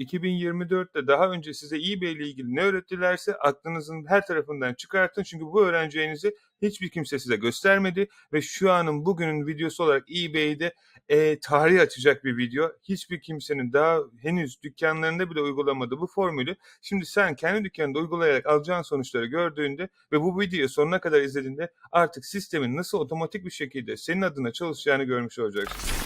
2024'te daha önce size eBay ile ilgili ne öğrettilerse aklınızın her tarafından çıkartın. Çünkü bu öğreneceğinizi hiçbir kimse size göstermedi ve şu anın bugünün videosu olarak eBay'de e, tarih açacak bir video. Hiçbir kimsenin daha henüz dükkanlarında bile uygulamadığı bu formülü şimdi sen kendi dükkanında uygulayarak alacağın sonuçları gördüğünde ve bu videoyu sonuna kadar izlediğinde artık sistemin nasıl otomatik bir şekilde senin adına çalışacağını görmüş olacaksın.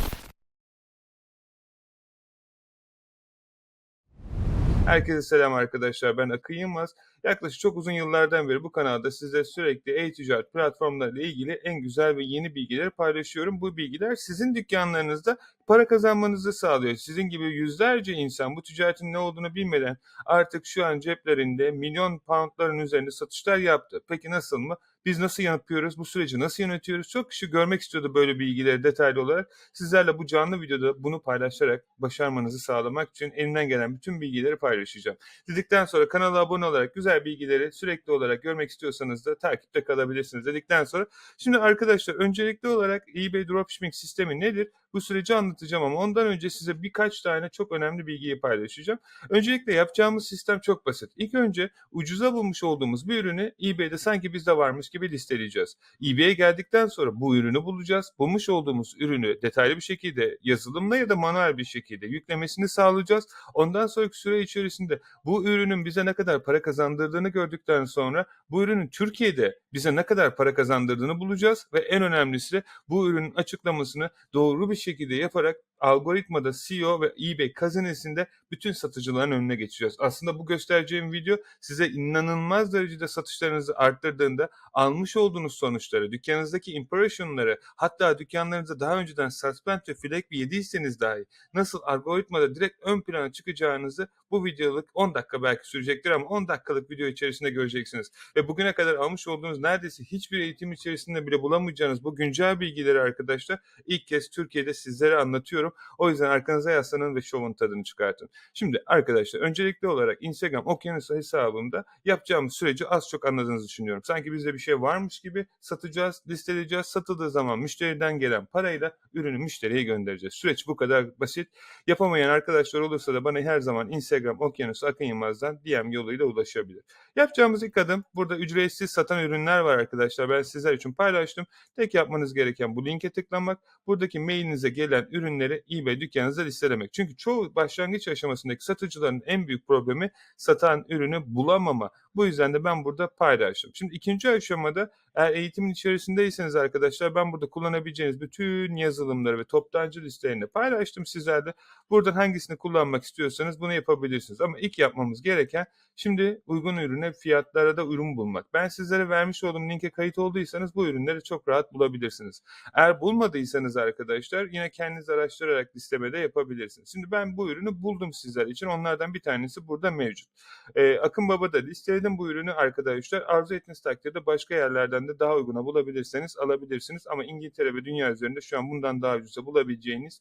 Herkese selam arkadaşlar. Ben Akın Yılmaz. Yaklaşık çok uzun yıllardan beri bu kanalda size sürekli e-ticaret platformlarıyla ilgili en güzel ve yeni bilgileri paylaşıyorum. Bu bilgiler sizin dükkanlarınızda para kazanmanızı sağlıyor. Sizin gibi yüzlerce insan bu ticaretin ne olduğunu bilmeden artık şu an ceplerinde milyon poundların üzerinde satışlar yaptı. Peki nasıl mı? Biz nasıl yapıyoruz? Bu süreci nasıl yönetiyoruz? Çok kişi görmek istiyordu böyle bilgileri detaylı olarak. Sizlerle bu canlı videoda bunu paylaşarak başarmanızı sağlamak için elimden gelen bütün bilgileri paylaşacağım. Dedikten sonra kanala abone olarak güzel bilgileri sürekli olarak görmek istiyorsanız da takipte kalabilirsiniz dedikten sonra. Şimdi arkadaşlar öncelikli olarak eBay Dropshipping sistemi nedir? Bu süreci anlatacağım ama ondan önce size birkaç tane çok önemli bilgiyi paylaşacağım. Öncelikle yapacağımız sistem çok basit. İlk önce ucuza bulmuş olduğumuz bir ürünü eBay'de sanki bizde varmış gibi listeleyeceğiz. eBay'e geldikten sonra bu ürünü bulacağız. Bulmuş olduğumuz ürünü detaylı bir şekilde yazılımla ya da manuel bir şekilde yüklemesini sağlayacağız. Ondan sonraki süre içerisinde bu ürünün bize ne kadar para kazandırdığını gördükten sonra bu ürünün Türkiye'de bize ne kadar para kazandırdığını bulacağız ve en önemlisi de bu ürünün açıklamasını doğru bir şekilde yaparak algoritmada SEO ve eBay kazinesinde bütün satıcıların önüne geçeceğiz. Aslında bu göstereceğim video size inanılmaz derecede satışlarınızı arttırdığında almış olduğunuz sonuçları, dükkanınızdaki impressionları, hatta dükkanlarınıza daha önceden suspend ve flag yediyseniz dahi nasıl algoritmada direkt ön plana çıkacağınızı bu videoluk 10 dakika belki sürecektir ama 10 dakikalık video içerisinde göreceksiniz. Ve bugüne kadar almış olduğunuz neredeyse hiçbir eğitim içerisinde bile bulamayacağınız bu güncel bilgileri arkadaşlar ilk kez Türkiye'de sizlere anlatıyorum. O yüzden arkanıza yaslanın ve şovun tadını çıkartın. Şimdi arkadaşlar öncelikli olarak Instagram Okyanus hesabımda yapacağımız süreci az çok anladığınızı düşünüyorum. Sanki bizde bir şey varmış gibi satacağız, listeleyeceğiz. Satıldığı zaman müşteriden gelen parayla ürünü müşteriye göndereceğiz. Süreç bu kadar basit. Yapamayan arkadaşlar olursa da bana her zaman Instagram Okyanus Akın Yılmaz'dan DM yoluyla ulaşabilir. Yapacağımız ilk adım burada ücretsiz satan ürünler var arkadaşlar. Ben sizler için paylaştım. Tek yapmanız gereken bu linke tıklamak. Buradaki mailinize gelen ürünleri eBay dükkanınızda listelemek. Çünkü çoğu başlangıç aşamasındaki satıcıların en büyük problemi satan ürünü bulamama. Bu yüzden de ben burada paylaştım. Şimdi ikinci aşamada eğer eğitimin içerisindeyseniz arkadaşlar ben burada kullanabileceğiniz bütün yazılımları ve toptancı listelerini paylaştım sizlerle. Buradan hangisini kullanmak istiyorsanız bunu yapabilirsiniz. Ama ilk yapmamız gereken şimdi uygun ürüne fiyatlara da ürün bulmak. Ben sizlere vermiş olduğum linke kayıt olduysanız bu ürünleri çok rahat bulabilirsiniz. Eğer bulmadıysanız arkadaşlar yine kendiniz araştırarak listemede yapabilirsiniz. Şimdi ben bu ürünü buldum sizler için. Onlardan bir tanesi burada mevcut. Ee, Akın Baba'da listeledim bu ürünü arkadaşlar. Arzu ettiğiniz takdirde başka yerlerden de daha uyguna bulabilirseniz alabilirsiniz. Ama İngiltere ve dünya üzerinde şu an bundan daha ucuza bulabileceğiniz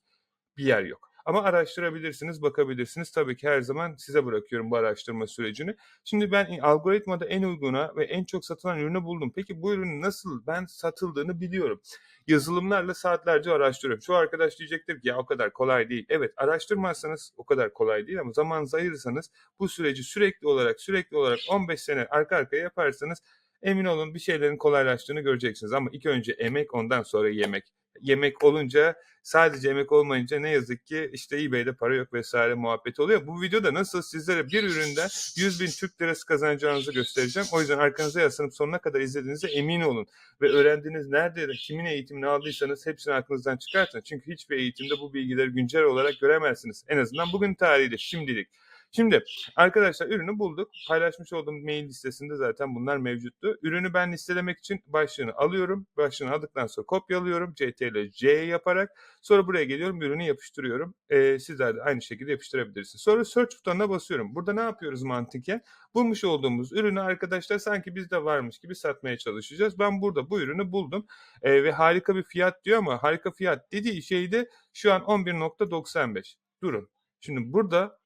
bir yer yok. Ama araştırabilirsiniz, bakabilirsiniz. Tabii ki her zaman size bırakıyorum bu araştırma sürecini. Şimdi ben algoritmada en uyguna ve en çok satılan ürünü buldum. Peki bu ürünün nasıl ben satıldığını biliyorum. Yazılımlarla saatlerce araştırıyorum. Şu arkadaş diyecektir ki ya o kadar kolay değil. Evet araştırmazsanız o kadar kolay değil ama zamanınızı ayırırsanız bu süreci sürekli olarak sürekli olarak 15 sene arka arkaya yaparsanız emin olun bir şeylerin kolaylaştığını göreceksiniz. Ama ilk önce emek ondan sonra yemek yemek olunca sadece yemek olmayınca ne yazık ki işte eBay'de para yok vesaire muhabbeti oluyor. Bu videoda nasıl sizlere bir üründen 100 bin Türk lirası kazanacağınızı göstereceğim. O yüzden arkanıza yaslanıp sonuna kadar izlediğinize emin olun. Ve öğrendiğiniz nerede, kimin eğitimini aldıysanız hepsini aklınızdan çıkartın. Çünkü hiçbir eğitimde bu bilgileri güncel olarak göremezsiniz. En azından bugün tarihiyle, şimdilik. Şimdi arkadaşlar ürünü bulduk. Paylaşmış olduğum mail listesinde zaten bunlar mevcuttu. Ürünü ben listelemek için başlığını alıyorum. Başlığını aldıktan sonra kopyalıyorum. CTRL C yaparak. Sonra buraya geliyorum. Ürünü yapıştırıyorum. Ee, sizler de aynı şekilde yapıştırabilirsiniz. Sonra search butonuna basıyorum. Burada ne yapıyoruz mantıken? Bulmuş olduğumuz ürünü arkadaşlar sanki bizde varmış gibi satmaya çalışacağız. Ben burada bu ürünü buldum. Ee, ve harika bir fiyat diyor ama harika fiyat dediği şeyde şu an 11.95. Durun. Şimdi burada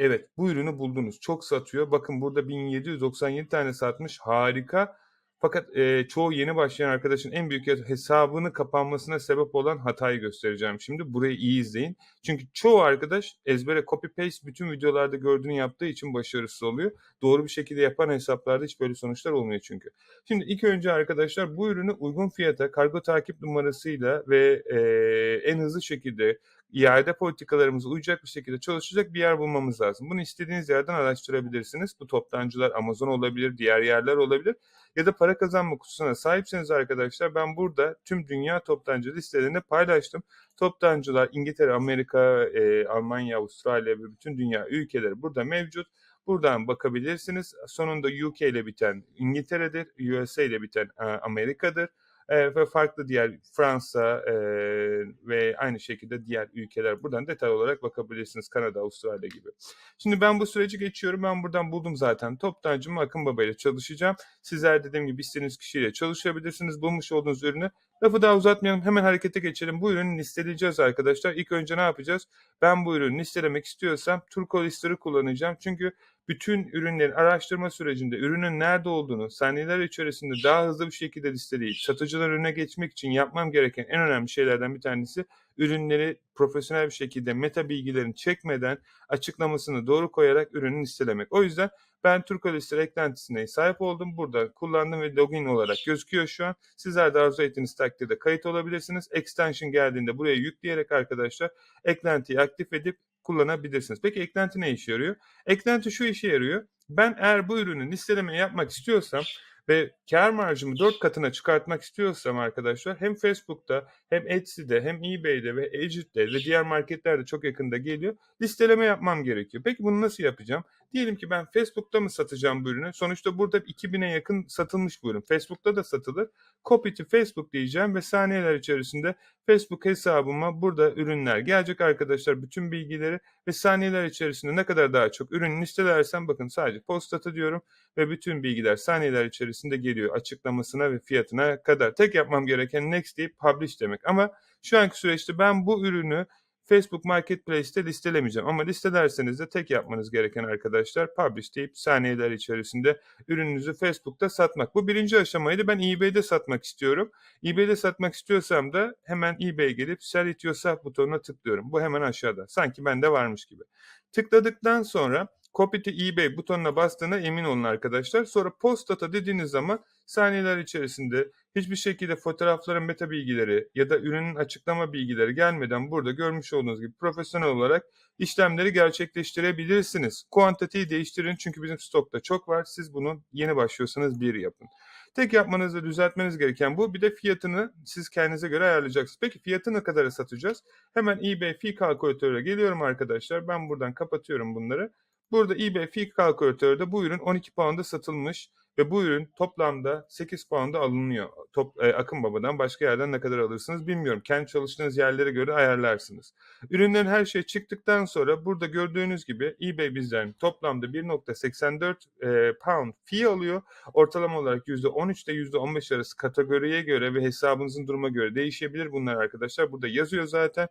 Evet bu ürünü buldunuz. Çok satıyor. Bakın burada 1797 tane satmış. Harika. Fakat e, çoğu yeni başlayan arkadaşın en büyük hesabını kapanmasına sebep olan hatayı göstereceğim şimdi. Burayı iyi izleyin. Çünkü çoğu arkadaş ezbere copy paste bütün videolarda gördüğünü yaptığı için başarısız oluyor. Doğru bir şekilde yapan hesaplarda hiç böyle sonuçlar olmuyor çünkü. Şimdi ilk önce arkadaşlar bu ürünü uygun fiyata kargo takip numarasıyla ve e, en hızlı şekilde iade politikalarımıza uyacak bir şekilde çalışacak bir yer bulmamız lazım. Bunu istediğiniz yerden araştırabilirsiniz. Bu toptancılar Amazon olabilir, diğer yerler olabilir. Ya da para kazanma kutusuna sahipseniz arkadaşlar ben burada tüm dünya toptancı listelerini paylaştım. Toptancılar İngiltere, Amerika, e, Almanya, Avustralya ve bütün dünya ülkeleri burada mevcut. Buradan bakabilirsiniz. Sonunda UK ile biten İngiltere'dir, USA ile biten e, Amerika'dır ve farklı diğer Fransa e, ve aynı şekilde diğer ülkeler buradan detay olarak bakabilirsiniz. Kanada, Avustralya gibi. Şimdi ben bu süreci geçiyorum. Ben buradan buldum zaten. Toptancım Akın Baba ile çalışacağım. Sizler dediğim gibi istediğiniz kişiyle çalışabilirsiniz. Bulmuş olduğunuz ürünü Lafı daha uzatmayalım hemen harekete geçelim. Bu ürünü listeleyeceğiz arkadaşlar. İlk önce ne yapacağız? Ben bu ürünü listelemek istiyorsam Turko listeleri kullanacağım. Çünkü bütün ürünlerin araştırma sürecinde ürünün nerede olduğunu saniyeler içerisinde daha hızlı bir şekilde listeleyip satıcılar önüne geçmek için yapmam gereken en önemli şeylerden bir tanesi ürünleri profesyonel bir şekilde meta bilgilerini çekmeden açıklamasını doğru koyarak ürünü listelemek. O yüzden ben Turko Lister eklentisine sahip oldum. Burada kullandım ve login olarak gözüküyor şu an. Sizler de arzu ettiğiniz takdirde kayıt olabilirsiniz. Extension geldiğinde buraya yükleyerek arkadaşlar eklentiyi aktif edip kullanabilirsiniz. Peki eklenti ne işe yarıyor? Eklenti şu işe yarıyor. Ben eğer bu ürünün listeleme yapmak istiyorsam ve kar marjımı 4 katına çıkartmak istiyorsam arkadaşlar hem Facebook'ta hem Etsy'de hem eBay'de ve Agit'te ve diğer marketlerde çok yakında geliyor. Listeleme yapmam gerekiyor. Peki bunu nasıl yapacağım? Diyelim ki ben Facebook'ta mı satacağım bu ürünü? Sonuçta burada 2000'e yakın satılmış bu ürün. Facebook'ta da satılır. Copy to Facebook diyeceğim ve saniyeler içerisinde Facebook hesabıma burada ürünler gelecek arkadaşlar. Bütün bilgileri ve saniyeler içerisinde ne kadar daha çok ürün listelersem bakın sadece postata diyorum ve bütün bilgiler saniyeler içerisinde geliyor açıklamasına ve fiyatına kadar. Tek yapmam gereken next deyip publish demek. Ama şu anki süreçte ben bu ürünü Facebook Marketplace'te listelemeyeceğim. Ama listelerseniz de tek yapmanız gereken arkadaşlar publish deyip saniyeler içerisinde ürününüzü Facebook'ta satmak. Bu birinci aşamaydı. Ben eBay'de satmak istiyorum. eBay'de satmak istiyorsam da hemen eBay'e gelip Sell It Yourself butonuna tıklıyorum. Bu hemen aşağıda. Sanki bende varmış gibi. Tıkladıktan sonra Copy to eBay butonuna bastığına emin olun arkadaşlar. Sonra post data dediğiniz zaman saniyeler içerisinde hiçbir şekilde fotoğrafların meta bilgileri ya da ürünün açıklama bilgileri gelmeden burada görmüş olduğunuz gibi profesyonel olarak işlemleri gerçekleştirebilirsiniz. Kuantiteyi değiştirin çünkü bizim stokta çok var. Siz bunu yeni başlıyorsanız bir yapın. Tek yapmanız ve düzeltmeniz gereken bu. Bir de fiyatını siz kendinize göre ayarlayacaksınız. Peki fiyatı ne kadar satacağız? Hemen eBay fee kalkülatörüne geliyorum arkadaşlar. Ben buradan kapatıyorum bunları. Burada eBay fee kalkülatörde bu ürün 12 pound'a satılmış ve bu ürün toplamda 8 pound'a alınıyor. Top, e, Akın Baba'dan başka yerden ne kadar alırsınız bilmiyorum. Kendi çalıştığınız yerlere göre ayarlarsınız. Ürünlerin her şey çıktıktan sonra burada gördüğünüz gibi eBay bizden toplamda 1.84 e, pound fee alıyor. Ortalama olarak %13 ile %15 arası kategoriye göre ve hesabınızın duruma göre değişebilir bunlar arkadaşlar. Burada yazıyor zaten.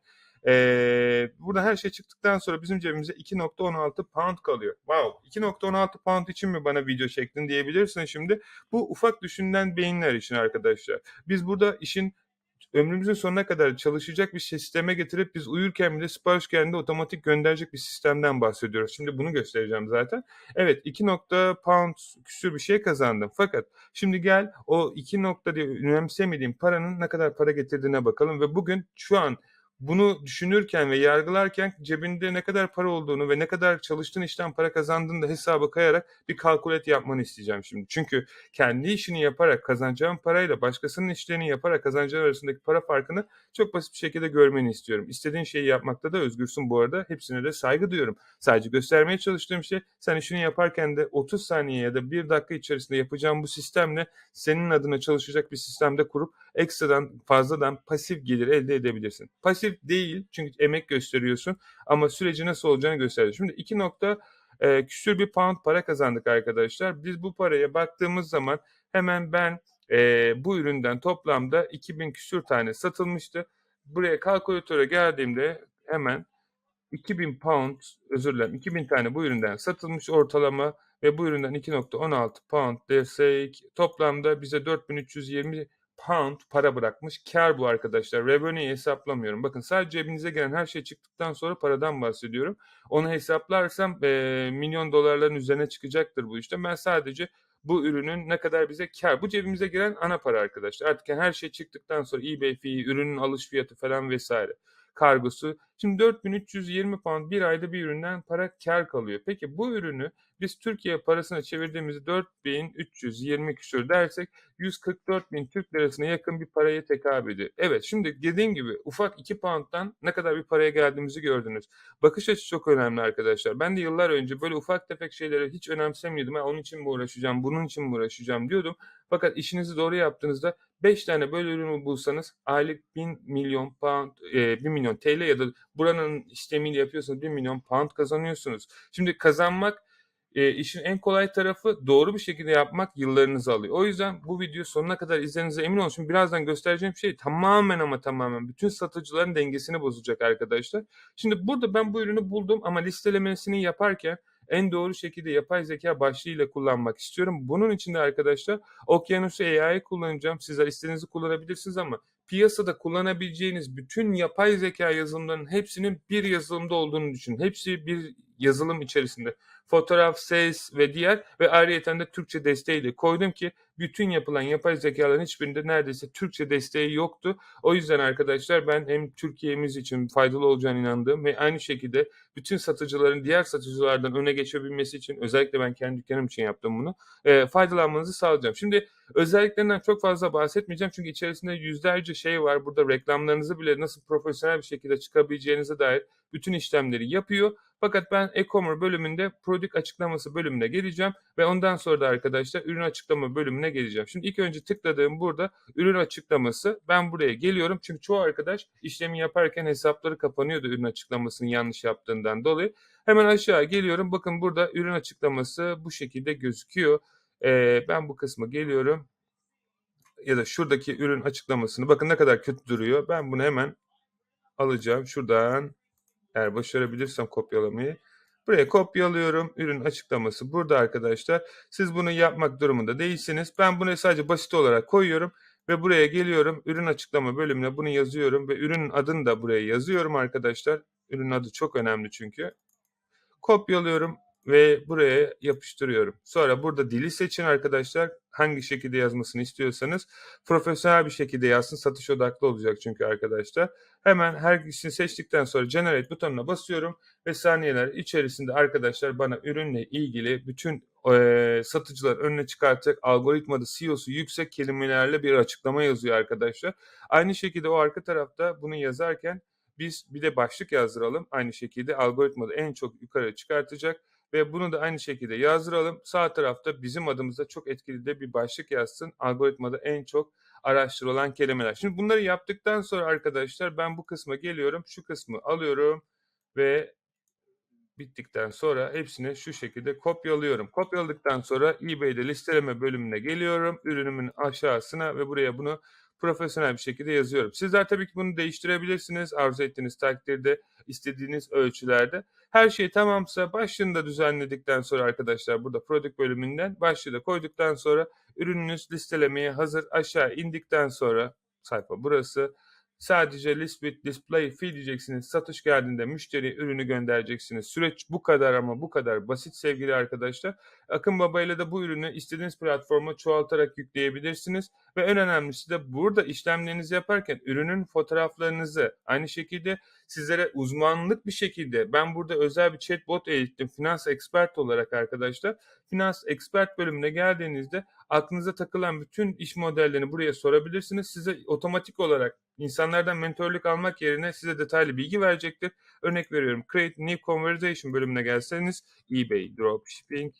Ee, burada her şey çıktıktan sonra bizim cebimize 2.16 pound kalıyor. Wow 2.16 pound için mi bana video çektin diyebilirsin şimdi. Bu ufak düşünülen beyinler için arkadaşlar. Biz burada işin ömrümüzün sonuna kadar çalışacak bir sisteme getirip biz uyurken bile sipariş geldiğinde otomatik gönderecek bir sistemden bahsediyoruz. Şimdi bunu göstereceğim zaten. Evet 2 nokta pound küsür bir şey kazandım. Fakat şimdi gel o 2 nokta diye önemsemediğim paranın ne kadar para getirdiğine bakalım ve bugün şu an bunu düşünürken ve yargılarken cebinde ne kadar para olduğunu ve ne kadar çalıştığın işten para kazandığını da hesaba kayarak bir kalkulet yapmanı isteyeceğim şimdi. Çünkü kendi işini yaparak kazanacağın parayla başkasının işlerini yaparak kazanacağın arasındaki para farkını çok basit bir şekilde görmeni istiyorum. İstediğin şeyi yapmakta da özgürsün bu arada. Hepsine de saygı duyuyorum. Sadece göstermeye çalıştığım şey sen işini yaparken de 30 saniye ya da 1 dakika içerisinde yapacağım bu sistemle senin adına çalışacak bir sistemde kurup ekstradan fazladan pasif gelir elde edebilirsin. Pasif değil çünkü emek gösteriyorsun ama süreci nasıl olacağını gösteriyor. Şimdi iki nokta e, küsür bir pound para kazandık arkadaşlar. Biz bu paraya baktığımız zaman hemen ben e, bu üründen toplamda 2000 küsür tane satılmıştı. Buraya kalkülatöre geldiğimde hemen 2000 pound özür dilerim 2000 tane bu üründen satılmış ortalama ve bu üründen 2.16 pound desek toplamda bize 4320 pound para bırakmış. Kar bu arkadaşlar. Revenue'yi hesaplamıyorum. Bakın sadece cebinize gelen her şey çıktıktan sonra paradan bahsediyorum. Onu hesaplarsam e, milyon dolarların üzerine çıkacaktır bu işte. Ben sadece bu ürünün ne kadar bize kar. Bu cebimize giren ana para arkadaşlar. Artık her şey çıktıktan sonra eBay fee, ürünün alış fiyatı falan vesaire kargosu. Şimdi 4320 pound bir ayda bir üründen para kar kalıyor. Peki bu ürünü biz Türkiye parasına çevirdiğimizde 4320 küsür dersek 144 bin Türk lirasına yakın bir paraya tekabül ediyor. Evet şimdi dediğim gibi ufak 2 pound'dan ne kadar bir paraya geldiğimizi gördünüz. Bakış açısı çok önemli arkadaşlar. Ben de yıllar önce böyle ufak tefek şeyleri hiç önemsemiyordum. Ha, onun için mi uğraşacağım, bunun için mi uğraşacağım diyordum. Fakat işinizi doğru yaptığınızda 5 tane böyle ürünü bulsanız aylık 1000 milyon pound, e, 1 milyon TL ya da buranın işlemiyle yapıyorsanız 1 milyon pound kazanıyorsunuz. Şimdi kazanmak e, işin en kolay tarafı doğru bir şekilde yapmak yıllarınızı alıyor. O yüzden bu video sonuna kadar izlediğinize emin olun. Şimdi birazdan göstereceğim şey tamamen ama tamamen bütün satıcıların dengesini bozacak arkadaşlar. Şimdi burada ben bu ürünü buldum ama listelemesini yaparken en doğru şekilde yapay zeka başlığıyla kullanmak istiyorum. Bunun için de arkadaşlar Okyanus AI kullanacağım. Sizler istediğinizi kullanabilirsiniz ama piyasada kullanabileceğiniz bütün yapay zeka yazılımlarının hepsinin bir yazılımda olduğunu düşünün. Hepsi bir yazılım içerisinde. Fotoğraf, ses ve diğer ve ayrıyeten de Türkçe desteğiyle koydum ki bütün yapılan yapay zekaların hiçbirinde neredeyse Türkçe desteği yoktu. O yüzden arkadaşlar ben hem Türkiye'miz için faydalı olacağını inandığım ve aynı şekilde bütün satıcıların diğer satıcılardan öne geçebilmesi için özellikle ben kendi dükkanım için yaptım bunu. E, faydalanmanızı sağlayacağım. Şimdi özelliklerinden çok fazla bahsetmeyeceğim çünkü içerisinde yüzlerce şey var. Burada reklamlarınızı bile nasıl profesyonel bir şekilde çıkabileceğinize dair bütün işlemleri yapıyor. Fakat ben e-commerce bölümünde product açıklaması bölümüne geleceğim ve ondan sonra da arkadaşlar ürün açıklama bölümüne geleceğim. Şimdi ilk önce tıkladığım burada ürün açıklaması. Ben buraya geliyorum çünkü çoğu arkadaş işlemi yaparken hesapları kapanıyordu ürün açıklamasını yanlış yaptığından dolayı. Hemen aşağı geliyorum. Bakın burada ürün açıklaması bu şekilde gözüküyor. Ee, ben bu kısma geliyorum. Ya da şuradaki ürün açıklamasını bakın ne kadar kötü duruyor. Ben bunu hemen alacağım. Şuradan eğer başarabilirsem kopyalamayı. Buraya kopyalıyorum. Ürün açıklaması burada arkadaşlar. Siz bunu yapmak durumunda değilsiniz. Ben bunu sadece basit olarak koyuyorum ve buraya geliyorum. Ürün açıklama bölümüne bunu yazıyorum ve ürünün adını da buraya yazıyorum arkadaşlar. Ürün adı çok önemli çünkü. Kopyalıyorum ve buraya yapıştırıyorum. Sonra burada dili seçin arkadaşlar. Hangi şekilde yazmasını istiyorsanız profesyonel bir şekilde yazsın. Satış odaklı olacak çünkü arkadaşlar. Hemen her ikisini seçtikten sonra Generate butonuna basıyorum ve saniyeler içerisinde arkadaşlar bana ürünle ilgili bütün e, satıcılar önüne çıkartacak algoritmada CEO'su yüksek kelimelerle bir açıklama yazıyor arkadaşlar. Aynı şekilde o arka tarafta bunu yazarken biz bir de başlık yazdıralım. Aynı şekilde algoritmada en çok yukarı çıkartacak ve bunu da aynı şekilde yazdıralım. Sağ tarafta bizim adımızda çok etkili de bir başlık yazsın. Algoritmada en çok araştırılan kelimeler. Şimdi bunları yaptıktan sonra arkadaşlar ben bu kısma geliyorum. Şu kısmı alıyorum ve bittikten sonra hepsini şu şekilde kopyalıyorum. Kopyaladıktan sonra eBay'de listeleme bölümüne geliyorum. Ürünümün aşağısına ve buraya bunu profesyonel bir şekilde yazıyorum. Sizler tabii ki bunu değiştirebilirsiniz. Arzu ettiğiniz takdirde, istediğiniz ölçülerde. Her şey tamamsa başlığını da düzenledikten sonra arkadaşlar burada product bölümünden başlığı da koyduktan sonra ürününüz listelemeye hazır. Aşağı indikten sonra sayfa burası. Sadece list with display fee diyeceksiniz. Satış geldiğinde müşteri ürünü göndereceksiniz. Süreç bu kadar ama bu kadar basit sevgili arkadaşlar. Akın Baba ile de bu ürünü istediğiniz platforma çoğaltarak yükleyebilirsiniz. Ve en önemlisi de burada işlemlerinizi yaparken ürünün fotoğraflarınızı aynı şekilde sizlere uzmanlık bir şekilde ben burada özel bir chatbot eğittim finans expert olarak arkadaşlar. Finans expert bölümüne geldiğinizde aklınıza takılan bütün iş modellerini buraya sorabilirsiniz. Size otomatik olarak insanlardan mentorluk almak yerine size detaylı bilgi verecektir. Örnek veriyorum Create New Conversation bölümüne gelseniz eBay, Dropshipping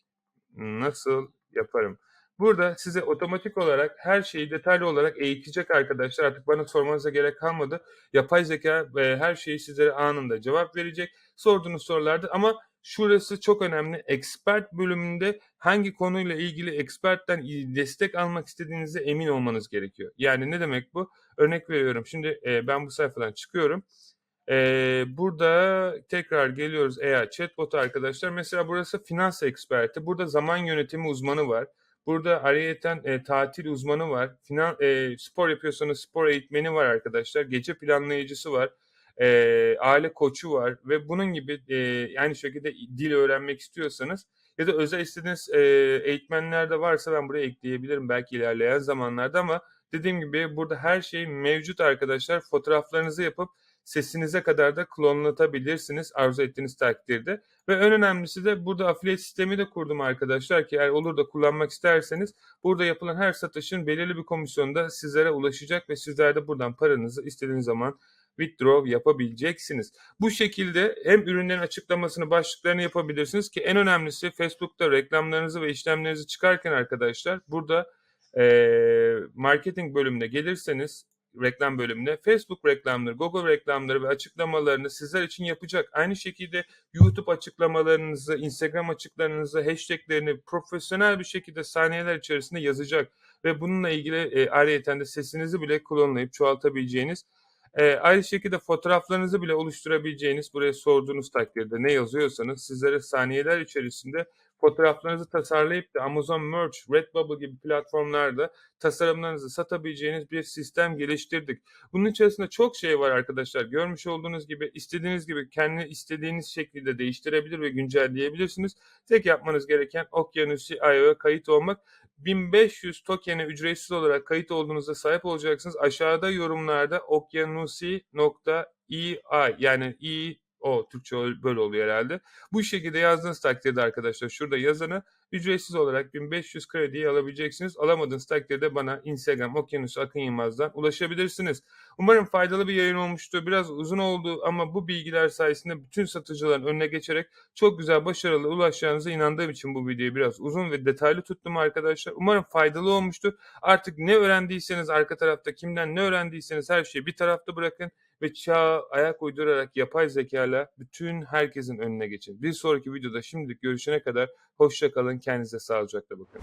nasıl yaparım? Burada size otomatik olarak her şeyi detaylı olarak eğitecek arkadaşlar. Artık bana sormanıza gerek kalmadı. Yapay zeka ve her şeyi sizlere anında cevap verecek. Sorduğunuz sorularda ama şurası çok önemli. Expert bölümünde hangi konuyla ilgili expertten destek almak istediğinize emin olmanız gerekiyor. Yani ne demek bu? Örnek veriyorum. Şimdi e, ben bu sayfadan çıkıyorum. Eee, burada tekrar geliyoruz AI chatbot'a arkadaşlar. Mesela burası finans eksperti. Burada zaman yönetimi uzmanı var. Burada ayrıyeten, eee, tatil uzmanı var. Finan eee, spor yapıyorsanız spor eğitmeni var arkadaşlar. Gece planlayıcısı var. Eee, aile koçu var ve bunun gibi, eee, aynı şekilde dil öğrenmek istiyorsanız ya da özel istediğiniz, eee, eğitmenler de varsa ben buraya ekleyebilirim belki ilerleyen zamanlarda ama dediğim gibi burada her şey mevcut arkadaşlar. Fotoğraflarınızı yapıp sesinize kadar da klonlatabilirsiniz arzu ettiğiniz takdirde. Ve en önemlisi de burada affiliate sistemi de kurdum arkadaşlar ki eğer olur da kullanmak isterseniz burada yapılan her satışın belirli bir komisyonda sizlere ulaşacak ve sizler de buradan paranızı istediğiniz zaman withdraw yapabileceksiniz. Bu şekilde hem ürünlerin açıklamasını, başlıklarını yapabilirsiniz ki en önemlisi Facebook'ta reklamlarınızı ve işlemlerinizi çıkarken arkadaşlar burada eee, marketing bölümüne gelirseniz reklam bölümüne Facebook reklamları, Google reklamları ve açıklamalarını sizler için yapacak. Aynı şekilde YouTube açıklamalarınızı, Instagram açıklarınızı, hashtaglerini profesyonel bir şekilde saniyeler içerisinde yazacak ve bununla ilgili e, ayrıyeten de sesinizi bile klonlayıp çoğaltabileceğiniz e, aynı şekilde fotoğraflarınızı bile oluşturabileceğiniz buraya sorduğunuz takdirde ne yazıyorsanız sizlere saniyeler içerisinde fotoğraflarınızı tasarlayıp da Amazon Merch, Redbubble gibi platformlarda tasarımlarınızı satabileceğiniz bir sistem geliştirdik. Bunun içerisinde çok şey var arkadaşlar. Görmüş olduğunuz gibi istediğiniz gibi kendi istediğiniz şekilde değiştirebilir ve güncelleyebilirsiniz. Tek yapmanız gereken Okyanusi kayıt olmak. 1500 token'e ücretsiz olarak kayıt olduğunuzda sahip olacaksınız. Aşağıda yorumlarda okyanusi.ei yani i o Türkçe böyle oluyor herhalde. Bu şekilde yazdığınız takdirde arkadaşlar şurada yazanı ücretsiz olarak 1500 krediyi alabileceksiniz. Alamadığınız takdirde bana Instagram Okyanus Akın Yılmaz'dan ulaşabilirsiniz. Umarım faydalı bir yayın olmuştur. Biraz uzun oldu ama bu bilgiler sayesinde bütün satıcıların önüne geçerek çok güzel başarılı ulaşacağınıza inandığım için bu videoyu biraz uzun ve detaylı tuttum arkadaşlar. Umarım faydalı olmuştur. Artık ne öğrendiyseniz arka tarafta kimden ne öğrendiyseniz her şeyi bir tarafta bırakın ve çağa ayak uydurarak yapay zekayla bütün herkesin önüne geçin. Bir sonraki videoda şimdilik görüşene kadar hoşça kalın. Kendinize sağlıcakla bakın.